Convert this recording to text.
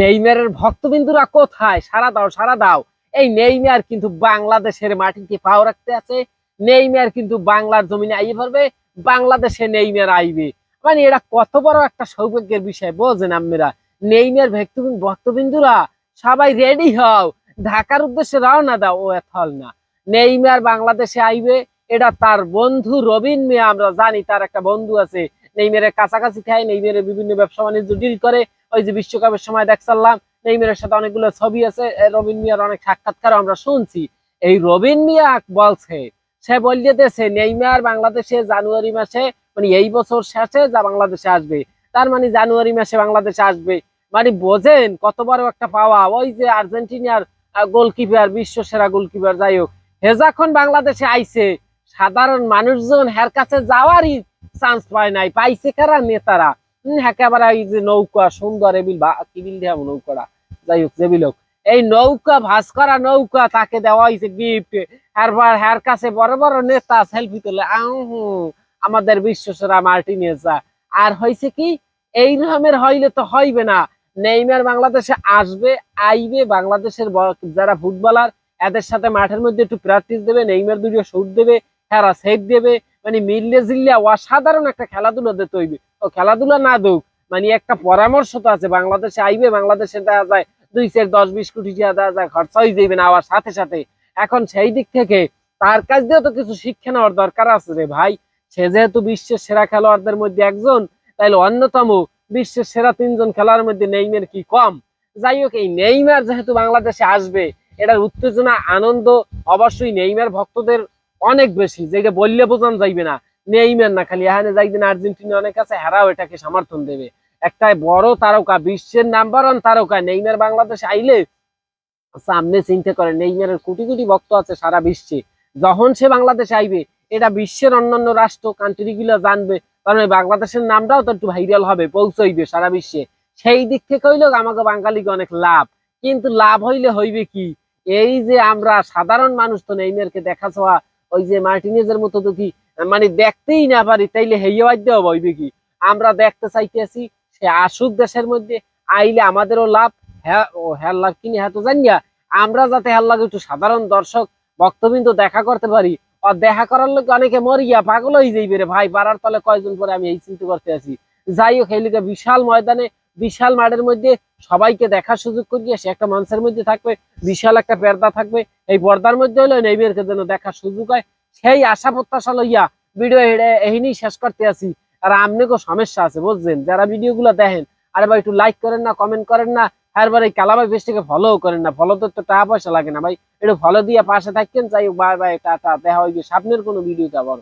নেইমারের ভক্তবিন্দুরা কোথায়? সারা দাও সারা দাও। এই নেইমার কিন্তু বাংলাদেশের মাটিতে পাও রাখতে আছে। নেইমার কিন্তু বাংলার জমিনে আইয়ে পড়বে। বাংলাদেশে নেইমার আইবে। মানে এটা কত বড় একটা সৌভাগ্যের বিষয়, বোঝেন আপনারা নেইমার ভক্তবিন ভক্তবিন্দুরা, সবাই রেডি হও। ঢাকার উদ্দেশ্যে রওনা দাও। ও এথল না। নেইমার বাংলাদেশে আইবে। এটা তার বন্ধু রবিন মিয়া, আমরা জানি, তার একটা বন্ধু আছে। নেইমারের কাছাকাছি খায় নেইমারের বিভিন্ন ব্যবসা বাণিজ্য ডিল করে। ওই যে বিশ্বকাপের সময় দেখছিলাম নেইমারের সাথে অনেকগুলো ছবি আছে রবিন মিয়ার অনেক সাক্ষাৎকার আমরা শুনছি। এই রবিন মিয়া বলছে, সে বলিয়ে দিয়েছে, নেইমার বাংলাদেশে জানুয়ারি মাসে মানে এই বছর শেষে যা বাংলাদেশে আসবে, তার মানে জানুয়ারি মাসে বাংলাদেশে আসবে। মানে বোঝেন কত বড় একটা পাওয়া, ওই যে আর্জেন্টিনার গোলকিপার বিশ্ব সেরা গোলকিপার, যাই হোক হে যখন বাংলাদেশে আইছে, সাধারণ মানুষজন হের কাছে যাওয়ারই চান্স পায় নাই, পাইছে কারা নেতারা? একেবারে এই যে নৌকা, সুন্দর এবিল বা কি বিল নৌকাটা? যাই হোক যেবিল হোক। এই নৌকা ভাস করা নৌকা তাকে দেওয়া হয়েছে গিফট কাছে বড় বড় নেতা সেলফি তোলে। আমাদের বিশ্বসেরা মার্টিনেজা আর হয়েছে কি, এই রকমের হইলে তো হইবে না। নেইমার বাংলাদেশে আসবে, আইবে, বাংলাদেশের যারা ফুটবলার, এদের সাথে মাঠের মধ্যে একটু প্র্যাকটিস দেবে, নেইমার দুটো শুট দেবে, হেরা সেভ দেবে। মানে মিললে জিল্লে অসাধারণ একটা খেলাধুলা দিতে হইবে। খেলাধুলা না দৌক মানে একটা পরামর্শ তো আছে, বাংলাদেশে আইবে, বাংলাদেশে দেওয়া যায় দুই চার দশ বিশ কোটি টাকা দেওয়া যায়, খরচা হয়ে যাবে না, আবার সাথে সাথে এখন সেই দিক থেকে তার কাছ দিয়েও তো কিছু শিক্ষা নেওয়ার দরকার আছে রে ভাই। সে যেহেতু বিশ্বের সেরা খেলোয়াড়দের মধ্যে একজন, তাইলে অন্যতম বিশ্বের সেরা তিনজন খেলোয়াড়ের মধ্যে নেইমার কি কম? যাই হোক, এই নেইমার যেহেতু বাংলাদেশে আসবে, এটার উত্তেজনা, আনন্দ অবশ্যই নেইমার ভক্তদের অনেক বেশি, যেটা বললে বোঝান যাইবে না। নেইমার না, খালি এখানে যাইদিন আর্জেন্টিনা অনেক আছে হেরাও এটাকে সমর্থন দেবে। একটা বড় তারকা, বিশ্বের নাম্বার ওয়ান তারকা, নেইমার বাংলাদেশে আইলে সামনে চিন্তা করে, নেইমারের কোটি কোটি ভক্ত আছে সারা বিশ্বে। যখন সে বাংলাদেশে আইবে, এটা বিশ্বের অন্যান্য রাষ্ট্র কান্ট্রি গুলো জানবে কারণ বাংলাদেশের নামটাও তো একটু ভাইরাল হবে, পৌঁছইবে সারা বিশ্বে। সেই দিক থেকে হইল আমাকে বাঙালিকে অনেক লাভ। কিন্তু লাভ হইলে হইবে কি? এই যে আমরা সাধারণ মানুষ তো নেইমারকে দেখা ছোয়া ওই যে মার্টিনেজের মতো তো কি মানে দেখতেই না পারি, তাইলে হেয়ে বাদ্য হইবে কি? আমরা দেখতে চাইতেছি, সে আসুক দেশের মধ্যে, আইলে আমাদেরও লাভ হ্যাঁ হ্যাঁ কিনে হ্যাঁ তো জানিয়া আমরা যাতে হ্যাঁ লাগে একটু সাধারণ দর্শক, ভক্তবিন্দু দেখা করতে পারি। আর দেখা করার লোক অনেকে মরিয়া পাগল হয়ে যাইবে রে ভাই, পাড়ার তলে কয়জন পরে আমি এই চিন্তা করতে আছি। যাই হোক, এই লিগে বিশাল ময়দানে, বিশাল মাঠের মধ্যে সবাইকে দেখার সুযোগ করিয়ে সে একটা মানুষের মধ্যে থাকবে, বিশাল একটা পর্দা থাকবে। এই পর্দার মধ্যে হলো নেইবেরকে যেন দেখার সুযোগ হয় সেই আশা প্রত্যাশা লইয়া ভিডিও এহিনি শেষ করতে আছি। আর আপনাকেও সমস্যা আছে, বুঝছেন? যারা ভিডিও গুলো দেখেন, আরে ভাই একটু লাইক করেন না কমেন্ট করেন না আর এই কালাবাই পেজটিকে ফলো করেন না। ফলো তো টাকা পয়সা লাগে না, ভাই। একটু ফলো দিয়ে পাশে থাকেন, যাই বাই বাই টাটা, দেখা হয় সামনের কোনো ভিডিওতে আবার